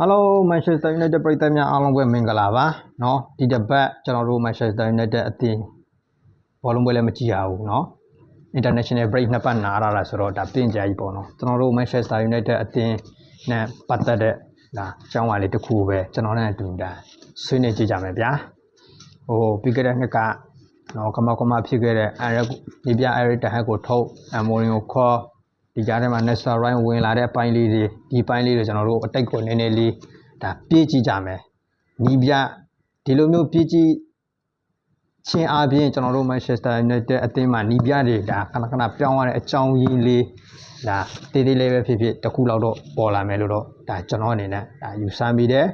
အားလုံး Manchester United ပရိသတ်များအားလုံးပဲမင်္ဂလာပါเนาะဒီတစ်ပတ်ကျွန်တော်တို့ Manchester United အသင်းဘောလုံးပွဲလည်းမကြည့်ရဘူးเนาะ International break နှစ်ပတ်နားရတာဆိုတော့ဒါပြင်ကြကြီးပေါ့เนาะကျွန်တော်တို့ Manchester United အသင်းနဲ့ပတ်သက်တဲ့ဒါအကြောင်းအရာလေးတစ်ခုပဲကျွန်တော်နဲ့အတူဒါဆွေးနွေးကြည့်ကြမယ်ဗျာဟိုပြီးခဲ့တဲ့နှစ်ကနော်ကမကမဖြစ်ခဲ့တဲ့အဲဒီပြအဲရတဟက်ကိုထုတ်အမိုရင်ကိုခေါ် ဒီကြားထဲမှာ Nestor Ryan ဝင်လာတဲ့အပိုင်းလေးတွေဒီပိုင်းလေးတွေကျွန်တော်တို့အတိတ်ကိုနည်းနည်းလေးဒါပြေးကြည့်ကြမယ်နီးပြဒီလိုမျိုးပြေးကြည့်ချင်းအားဖြင့်ကျွန်တော်တို့ Manchester United အသင်းမှာနီးပြတွေဒါခဏခဏပြောင်းရတဲ့အကြောင်းရင်းလေးဒါတေးသေးလေးပဲဖြစ်ဖြစ်တစ်ခုလောက်တော့ပေါ်လာမယ်လို့တော့ဒါကျွန်တော်အနေနဲ့ဒါယူဆမိတယ်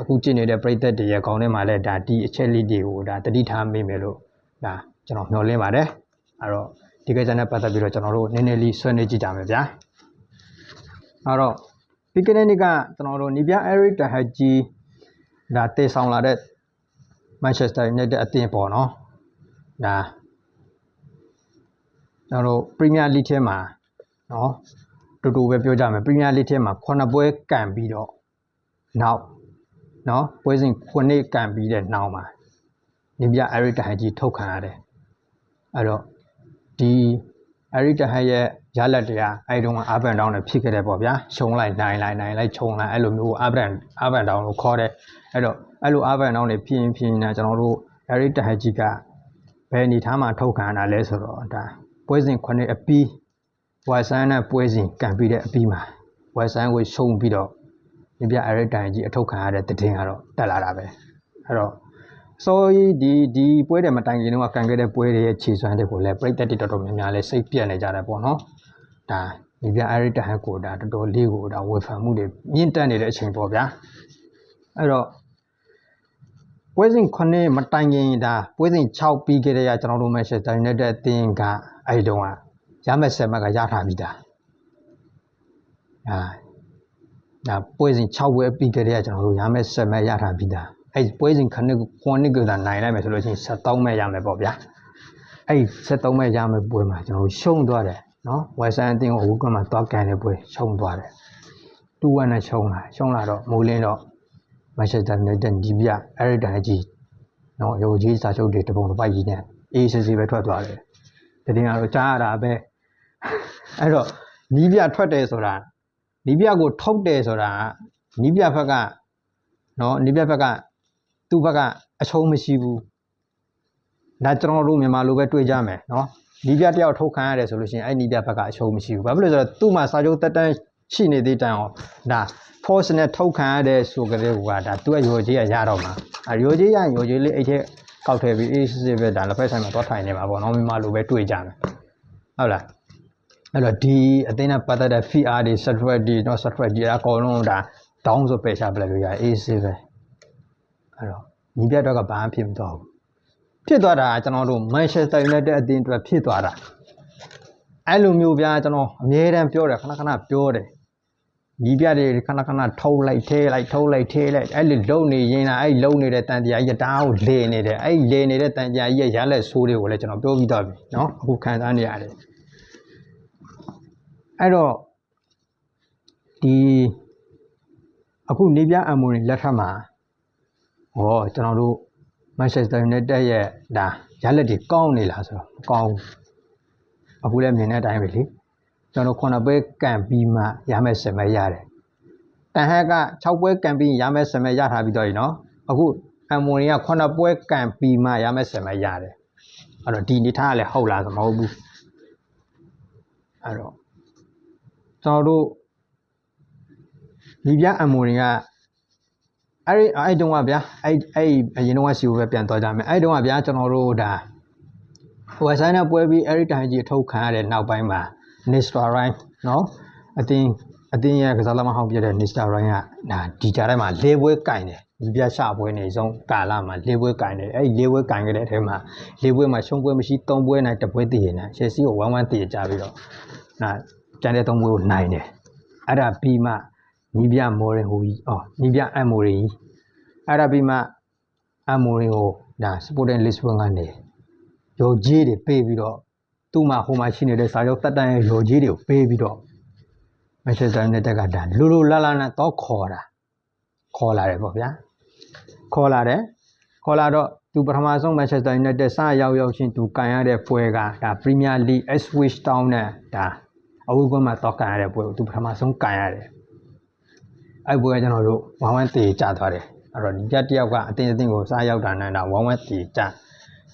အခုကြည့်နေတဲ့ပြည်သက်တွေရဲ့ခေါင်းထဲမှာလည်းဒါဒီအချက်လေးတွေကိုဒါတတိထားမိမယ်လို့ဒါကျွန်တော်မျှော်လင့်ပါတယ်အဲ့တော့ ဒီကိစ္စနဲ့ပတ်သက်ပြီးတော့ကျွန်တော်တို့နည်းနည်းလေးဆွေးနွေးကြည့်ကြမယ်ဗျာအဲ့တော့ပြီးခဲ့တဲ့နေ့ကကျွန်တော်တို့နီပြ Eric Tahaji ဒါတည်ဆောင်လာတဲ့ Manchester United အသင်းပေါ့နော်ဒါကျွန်တော်တို့ Premier League ထဲမှာနော်တူတူပဲပြောကြမယ် Premier League ထဲမှာ9ပွဲကန်ပြီးတော့နောက်နော်ပွဲစဉ်9နှစ်ကန်ပြီးတဲ့နောက်မှာနေပြ Eric Tahaji ထုတ်ခံရတယ်အဲ့တော့ ဒီ Eric Tahaji ရဲ့ရလက်တရားအဲ့တုန်းက up and down နဲ့ဖြစ်ခဲ့တယ်ပေါ့ဗျာခြုံလိုက်နိုင်လိုက်နိုင်လိုက်ခြုံလိုက်အဲ့လိုမျိုး up and up and down လို့ခေါ်တယ်အဲ့တော့အဲ့လို up and down တွေဖြစ်ရင်ဖြစ်ရင်ကျွန်တော်တို့ Eric Tahaji ကဘယ်အနေထားမှာထုတ်ခံရတာလဲဆိုတော့ဒါပွဲစဉ်9နှစ်အပြီးဝါဆန်နဲ့ပွဲစဉ်ကန်ပြီးတဲ့အပြီးမှာဝါဆန်ကိုရှုံးပြီးတော့မြပြ Eric Tahaji အထုတ်ခံရတဲ့တည်င်းကတော့တက်လာတာပဲအဲ့တော့ ဆိုရင်ဒီဒီပွဲတွေမတိုင်ခင်တော့ကန်ခဲ့တဲ့ပွဲတွေရဲ့ခြေစွမ်းတွေကိုလည်းပြိတက်တော်တော်များများလဲစိတ်ပြက်နေကြတယ်ပေါ့နော်ဒါဒီပြ Eric Tahaji ကိုဒါတော်တော်လေးကိုဒါဝေဖန်မှုတွေမြင့်တက်နေတဲ့အချိန်ပေါ့ဗျာအဲ့တော့ပွဲစဉ်9မတိုင်ခင်ဒါပွဲစဉ်6ပြီးခဲ့တဲ့ရကျွန်တော်တို့ Manchester United အသင်းကအဲ့တုန်းကရမယ်ဆက်မကရထားပြီးသားအာဒါပွဲစဉ်6ပွဲပြီးခဲ့တဲ့ရကျွန်တော်တို့ရမယ်ဆက်မရထားပြီးသား အဲ့ပွဲစဉ်9ကို9နှစ်ကသာနိုင်လိုက်မယ်ဆိုလို့ချင်း73မဲ့ရမယ်ပေါ့ဗျာအဲ့73မဲ့ရမယ်ပွဲမှာကျွန်တော်တို့ရှုံးသွားတယ်နော်ဝက်ဆန်အသင်းကိုအခုကမှသွားကန်တဲ့ပွဲရှုံးသွားတယ်2-1နဲ့ရှုံးလာရှုံးလာတော့မိုးလင်းတော့မန်ချက်စတာယူနိုက်တက်ဒီပြအဲ့ဒီတိုင်ကြီးနော်ရုပ်ကြီးစာချုပ်တွေတပုံတစ်ပိုက်ကြီးနဲ့အေးစစ်စစ်ပဲထွက်သွားတယ်တတင်ကတော့ကြားရတာပဲအဲ့တော့နီးပြထွက်တယ်ဆိုတာနီးပြကိုထုတ်တယ်ဆိုတာနီးပြဘက်ကနော်နီးပြဘက်က သူ့ဘက်ကအချုံးမရှိဘူးဒါကျွန်တော်တို့မြန်မာလိုပဲတွေ့ကြမယ်နော်နီးပြတယောက်ထုတ်ခံရတယ်ဆိုလို့ရှိရင်အဲ့နီးပြဘက်ကအချုံးမရှိဘူးဘာဖြစ်လို့လဲဆိုတော့သူ့မှာစာချုပ်တက်တန်းရှိနေသေးတိုင်အောင်ဒါ force နဲ့ထုတ်ခံရတဲ့ဆိုကြတဲ့ကွာဒါသူကရော်ကြီးကရတော့မှာအရော်ကြီးရရင်ရော်ကြီးလေးအဲ့ထက်ကောက်ထည့်ပြီးအေးစစ်စစ်ပဲဒါလက်ဖက်ဆိုင်မှာသွားထိုင်နေမှာပေါ့နော်မြန်မာလိုပဲတွေ့ကြမယ်ဟုတ်လားအဲ့တော့ဒီအသိနဲ့ပတ်သက်တဲ့ FR တွေ software တွေတော့ software တွေအကုန်လုံးဒါ down ဆိုပယ်ချပလိုက်လို့ရအေးစစ်ပဲ အဲ့တော့ညီပြတော့ကဘာမှဖြစ်မသွားဘူးဖြစ်သွားတာကျွန်တော်တို့ Manchester United အသင်းအတွက်ဖြစ်သွားတာအဲ့လိုမျိုးပြားကျွန်တော်အမြဲတမ်းပြောတယ်ခဏခဏပြောတယ်ညီပြတွေခဏခဏထုံလိုက်ထဲလိုက်ထုံလိုက်ထဲလိုက်အဲ့လိုလုံနေရင်လားအဲ့လုံနေတဲ့တန်တရားကြီးတားကိုလေနေတယ်အဲ့လေနေတဲ့တန်တရားကြီးရလက်ဆိုးတွေကိုလည်းကျွန်တော်ပြောပြီးသားပြီနော်အခုခံစားနေရတယ်အဲ့တော့ဒီအခုနေပြအမွန်လက်ထက်မှာ ဟောကျွန်တော်တို့ Manchester United ရဲ့ဒါရလက်တွေကောင်းနေလားဆိုတော့မကောင်းဘူးအခုလည်းမြင်တဲ့အတိုင်းပဲလေကျွန်တော်ခုနပွဲကန်ပြီးမှရမယ်စမဲရတယ်တန်ဟက်က6ပွဲကန်ပြီးရမယ်စမဲရထားပြီးတော့ရေနော်အခုအမွန်ကခုနပွဲကန်ပြီးမှရမယ်စမဲရတယ်အဲ့တော့ဒီနေထားကလည်းဟုတ်လားဆိုမဟုတ်ဘူးအဲ့တော့ကျွန်တော်တို့ဒီပြအမွန်က အဲ့ဒီအဲ့တုန်းကဗျာအဲ့အဲ့အရင်တုန်းကစီကိုပဲပြန်သွားကြမယ်အဲ့တုန်းကဗျာကျွန်တော်တို့ဒါဟိုဆိုင်နဲ့ပွဲပြီးအဲ့ဒီတိုင်ကြီးထုတ်ခံရတဲ့နောက်ပိုင်းမှာ Nistra Ryan เนาะအတင်းအတင်းရဲ့ကစားသမားဟောင်းပြတဲ့ Nistra Ryan ကဒါဒီကြားထဲမှာလေးပွဲကင်တယ်ဒီပြရှပွဲနေဆုံးကာလမှာလေးပွဲကင်တယ်အဲ့ဒီလေးပွဲကင်ခဲ့တဲ့အထဲမှာလေးပွဲမှာရှုံးပွဲမရှိ၃ပွဲနိုင်တစ်ပွဲတည်နေတယ် Chelsea ကို1-1တည်ကြပြီးတော့နာကျန်တဲ့၃ပွဲကိုနိုင်တယ်အဲ့ဒါပြီးမှ နီးပြမော်ရင်ဟိုကြီးအော်နီးပြအမိုရီအဲ့ဒါပြီးမှအမိုရီကိုဒါ Sporting Lisbon ကနေရောကြီးတွေပေးပြီးတော့သူ့မှာဟိုမှာရှိနေတဲ့စာချုပ်တက်တန်းရဲ့ရော်ကြီးတွေကိုပေးပြီးတော့ Manchester United ကဒါလူလူလာလာနဲ့တော့ခေါ်တာခေါ်လာတယ်ပေါ့ဗျာခေါ်လာတယ်ခေါ်လာတော့သူပထမဆုံး Manchester United စရောက်ရောက်ချင်းသူကန်ရတဲ့ပွဲကဒါ Premier League Ipswich Town နဲ့ဒါအဝေးကွင်းမှာတော့ကန်ရတဲ့ပွဲကိုသူပထမဆုံးကန်ရတယ် အဲ့ပွဲကကျွန်တော်တို့ဝမ်ဝမ်တေကြသွားတယ်အဲ့တော့ဒီပြတယောက်ကအတင်းအတင်းကိုစရောက်တာနဲ့ဒါဝမ်ဝမ်တေကြ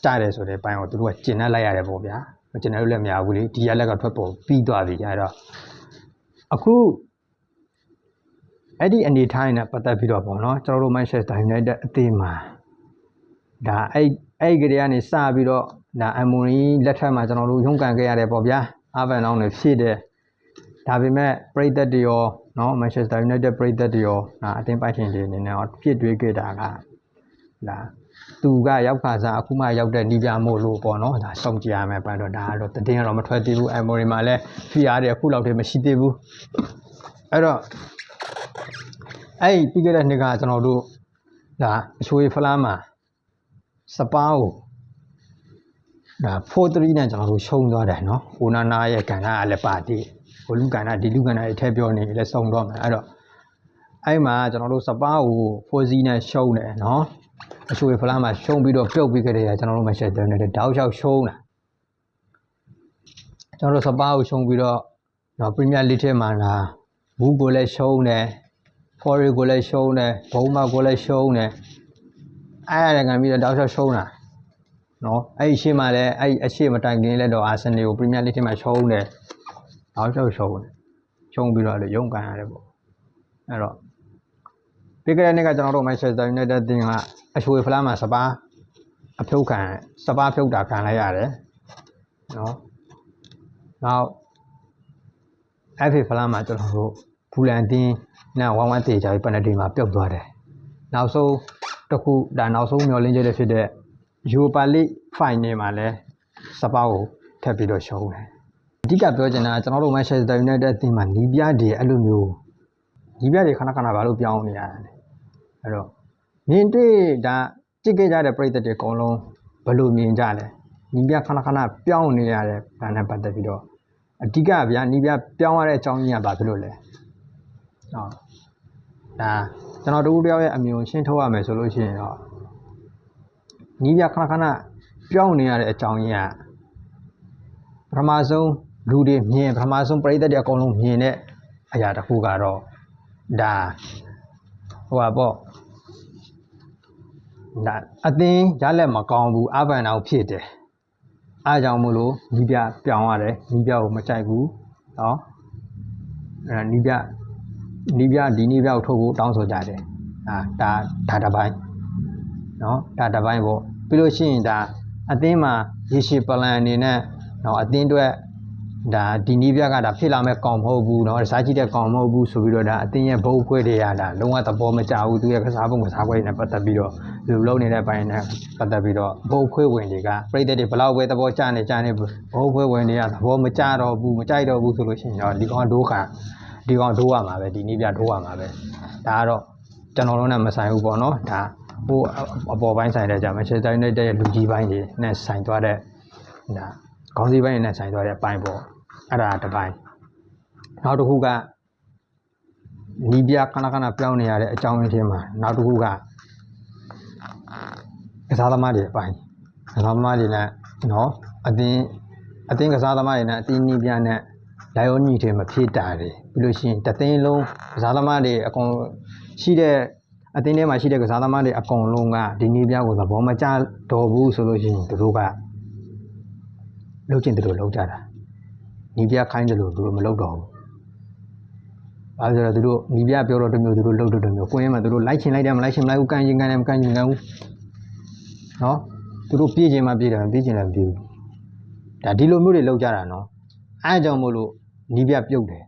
ကြတယ်ဆိုတဲ့ဘိုင်းကိုသူတို့ကကျင်နှက်လိုက်ရတယ်ပေါ့ဗျာကျင်နှက်လို့လည်းမရဘူးလေဒီရက်လက်ကထွက်ပေါ်ပြီးသွားပြီအဲ့တော့အခုအဲ့ဒီအနေထားနဲ့ပတ်သက်ပြီးတော့ပေါ့နော်ကျွန်တော်တို့ Manchester United အသင်းမှာဒါအဲ့အဲ့ကလေးကနေစပြီးတော့ဒါအမွန်ရီလက်ထက်မှာကျွန်တော်တို့ရုန်းကန်ခဲ့ရတယ်ပေါ့ဗျာအာဗန်အောင်တွေဖြစ်တယ်ဒါပေမဲ့ပရိသတ်တွေရော နော် Manchester United ပရိသတ်တွေရောဒါအသင်းပိုင်ရှင်တွေအနေနဲ့ဖြစ်တွေးခဲ့တာကဒါသူကရောက်ခါစားအခုမှရောက်တဲ့နီးပြမို့လို့ပေါ့နော်ဒါစောင့်ကြည့်ရမယ်ပန်တော့ဒါကတော့တည်င်းကတော့မထွက်သေးဘူးအမွန်ရီမှာလည်းဖိအားတွေအခုလောက်တည်းမရှိသေးဘူးအဲ့တော့အဲ့ဒီပြီးခဲ့တဲ့နှစ်ကကျွန်တော်တို့ဒါအချိုးဖလားမှာစပါးကို ဒါ4-3နဲ့ကျွန်တော်တို့ရှုံးသွားတယ်နော်။ဟိုနာနာရဲ့ကဏ္ဍကလည်းပါသေး။ဟိုလူကဏ္ဍဒီလူကဏ္ဍရဲ့ထဲပြောနေလည်းစုံတော့မယ်။အဲ့တော့အဲ့မှာကျွန်တော်တို့စပါးကို4-0နဲ့ရှုံးတယ်နော်။အချိုးဖလားမှာရှုံးပြီးတော့ပြုတ်ပြီးခဲ့တဲ့ကျွန်တော်တို့မရှက်တယ်နဲ့တောက်လျှောက်ရှုံးတာ။ကျွန်တော်တို့စပါးကိုရှုံးပြီးတော့နော်ပရီးမီးယားလိထဲမှာလာဘူးကိုလည်းရှုံးတယ်။ဖော်ရီကိုလည်းရှုံးတယ်ဘုံမကိုလည်းရှုံးတယ်အဲ့ရကန်ပြီးတော့တောက်လျှောက်ရှုံးတာ နော်အဲ့ဒီရှေ့မှာလည်းအဲ့ဒီအရှေ့မတိုင်ခင်လည်းတော့အာဆင်နယ်ကိုပရီးမီးယားလိထဲမှာရှုံးတယ်တောက်လျှောက်ရှုံးတယ်ရှုံးပြီးတော့လည်းရုံးကန်ရတယ်ပေါ့အဲ့တော့ပြီးခဲ့တဲ့နေ့ကကျွန်တော်တို့ Manchester United တင်ကအချိုးဖလားမှာစပါးအဖြုတ်ခံစပါးဖြုတ်တာခံလိုက်ရတယ်နော်နောက် FA ဖလားမှာကျွန်တော်တို့ဘူလန်တင်းနဲ့ဝမ်ဝမ်တေချာပြီးပနတီမှာပြုတ်သွားတယ်။နောက်ဆုံးတစ်ခုဒါနောက်ဆုံးမျောလင်းချက်တွေဖြစ်တဲ့ Europa League Final မှာလည်းစပါးကိုထပ်ပြီးတော့ရှုံးတယ်။အဓိကပြောချင်တာကကျွန်တော်တို့ Manchester United အသင်းမှာနီးပြတွေအဲ့လိုမျိုးနီးပြတွေခဏခဏဘာလို့ပြောင်းနေရတာလဲ။အဲ့တော့မြင်တွေ့ဒါကြည့်ခဲ့ကြတဲ့ပရိသတ်တွေအကုန်လုံးဘယ်လိုမြင်ကြလဲ။နီးပြခဏခဏပြောင်းနေရတဲ့ဘာနဲ့ပတ်သက်ပြီးတော့အဓိကဗျာနီးပြပြောင်းရတဲ့အကြောင်းရင်းကဘာဖြစ်လို့လဲ။ဟုတ်ဒါကျွန်တော်တို့တယောက်ရဲ့အမြင်ကိုရှင်းထုတ်ရမယ်ဆိုလို့ရှိရင်တော့ နီးပြခဏခဏပြောင်းနေရတဲ့အကြောင်းရင်းကပထမဆုံးလူတွေမြင်ပထမဆုံးပရိသတ်တွေအကုန်လုံးမြင်တဲ့အရာတစ်ခုကတော့ဒါဟိုပါပေါ့ဒါအသင်းရလက်မကောင်းဘူးအဘန်အောင်ဖြစ်တယ်အားကြောင့်မို့လို့နီးပြပြောင်းရတယ်နီးပြကိုမကြိုက်ဘူးเนาะအဲနီးပြနီးပြဒီနီးပြကိုထုတ်ဖို့တောင်းဆိုကြတယ်အာဒါဒါတစ်ပိုင်းเนาะဒါတစ်ပိုင်းပေါ့ ပြီးလို့ရှိရင်ဒါအသင်းမှာရေရှည်ပလန်အနေနဲ့เนาะအသင်းအတွက်ဒါဒီနီးပြကဒါဖြစ်လာမဲ့ကောင်မဟုတ်ဘူးเนาะစားကြည့်တဲ့ကောင်မဟုတ်ဘူးဆိုပြီးတော့ဒါအသင်းရဲ့ဘုတ်ခွဲတွေရတာလုံးဝသဘောမကျဘူးသူရဲ့ကစားပုံကစားခွဲတွေနဲ့ပတ်သက်ပြီးတော့လူလုံးနေတဲ့ဘိုင်းနဲ့ပတ်သက်ပြီးတော့ဘုတ်ခွဲဝင်တွေကပြည်သက်တွေဘလောက်ပဲသဘောကျနေကြနေဘုတ်ခွဲဝင်တွေကသဘောမကျတော့ဘူးမကြိုက်တော့ဘူးဆိုလို့ရှိရင်တော့ဒီကောင်ဒိုးခံဒီကောင်ဒိုးရမှာပဲဒီနီးပြဒိုးရမှာပဲဒါကတော့ကျွန်တော်တို့နဲ့မဆိုင်ဘူးပေါ့နော်ဒါ ဟိုအပေါ်ပိုင်းဆိုင်တဲ့ကြမှာရှယ်တိုင်းနေတဲ့လူကြီးပိုင်းတွေနဲ့ဆိုင်သွားတဲ့ဒါခေါင်းစည်းပိုင်းနဲ့ဆိုင်သွားတဲ့အပိုင်းပေါ့အဲ့ဒါတစ်ပိုင်းနောက်တစ်ခုကနီးပြခဏခဏပြောင်းနေရတဲ့အကြောင်းရင်းချင်းမှာနောက်တစ်ခုကကစားသမားတွေအပိုင်းကစားသမားတွေနဲ့နော်အတင်းအတင်းကစားသမားတွေနဲ့အတင်းနီးပြနဲ့လိုက်ရောညီတွေမဖြစ်တာတွေပြီးလို့ရှိရင်တသိန်းလုံးကစားသမားတွေအကုန်ရှိတဲ့ အတင်းထဲမှာရှိတဲ့ကစားသမားတွေအကုန်လုံးကဒီနီးပြကိုသဘောမကျတော့ဘူးဆိုလို့ရှိရင်သူတို့ကလုပ်ချင်တယ်လို့လုပ်ကြတာနီးပြခိုင်းတယ်လို့သူတို့မလုပ်တော့ဘူးအဲဒါဆိုတော့သူတို့နီးပြပြောတော့တမျိုးသူတို့လုပ်တော့တမျိုးကိုင်းမှာသူတို့လိုက်ချင်လိုက်တယ်မလိုက်ချင်မလိုက်ဘူးကန်ချင်ကန်တယ်မကန်ချင်ကန်ဘူးနော်သူတို့ပြေးချင်မှပြေးတယ်မပြေးချင်လည်းမပြေးဘူးဒါဒီလိုမျိုးတွေလုပ်ကြတာနော်အဲအကြောင်းမို့လို့နီးပြပြုတ်တယ်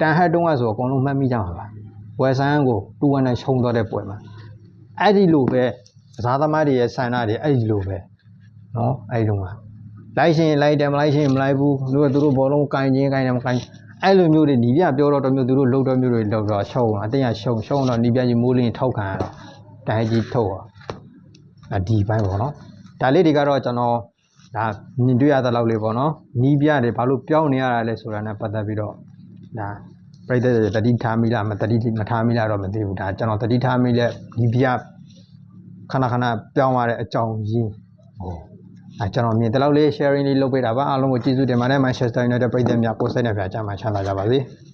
တန်ဟတ်တုံးကဆိုအကုန်လုံးမှတ်မိကြမှာပါ ဝယ်ဆန်းကိုတူဝမ်းနဲ့ရှုံသွားတဲ့ပွဲမှာအဲ့ဒီလိုပဲကစားသမားတွေရဲ့ဆန္ဒတွေအဲ့ဒီလိုပဲနော်အဲ့ဒီလိုမှာလိုက်ရှင်လိုက်တယ်မလိုက်ရှင်မလိုက်ဘူးသူတို့သူတို့ဘောလုံးကင်ချင်းကင်တယ်မကင်အဲ့လိုမျိုးတွေညီပြပြောတော့တမျိုးသူတို့လှုပ်တော့မျိုးတွေလှုပ်တော့ရှုံအတင်းကရှုံရှုံတော့ညီပြကြီးမိုးလင်းထောက်ခံရတော့တိုင်းကြီးထုတ်อ่ะအဒီပိုင်းပေါ့နော်ဒါလေးတွေကတော့ကျွန်တော်ဒါမြင်တွေ့ရတဲ့လောက်လေးပေါ့နော်နီးပြတယ်ဘာလို့ပြောင်းနေရတာလဲဆိုတာနဲ့ပတ်သက်ပြီးတော့ဒါ ပြိတ္တတွေတတိထားမိလားမတတိမထားမိလားတော့မသိဘူးဒါကျွန်တော်တတိထားမိတဲ့ဒီပြခဏခဏပြောင်းရတဲ့အကြောင်းရင်းဟိုအဲကျွန်တော်မြင်တဲ့လောက်လေး sharing လေးလုပ်ပေးတာပါအားလုံးကိုကျေးဇူးတင်ပါတယ် Manchester United ပြည်သက်များကိုယ်စိတ်နဲ့ပြကြမှာချမ်းသာကြပါစေ။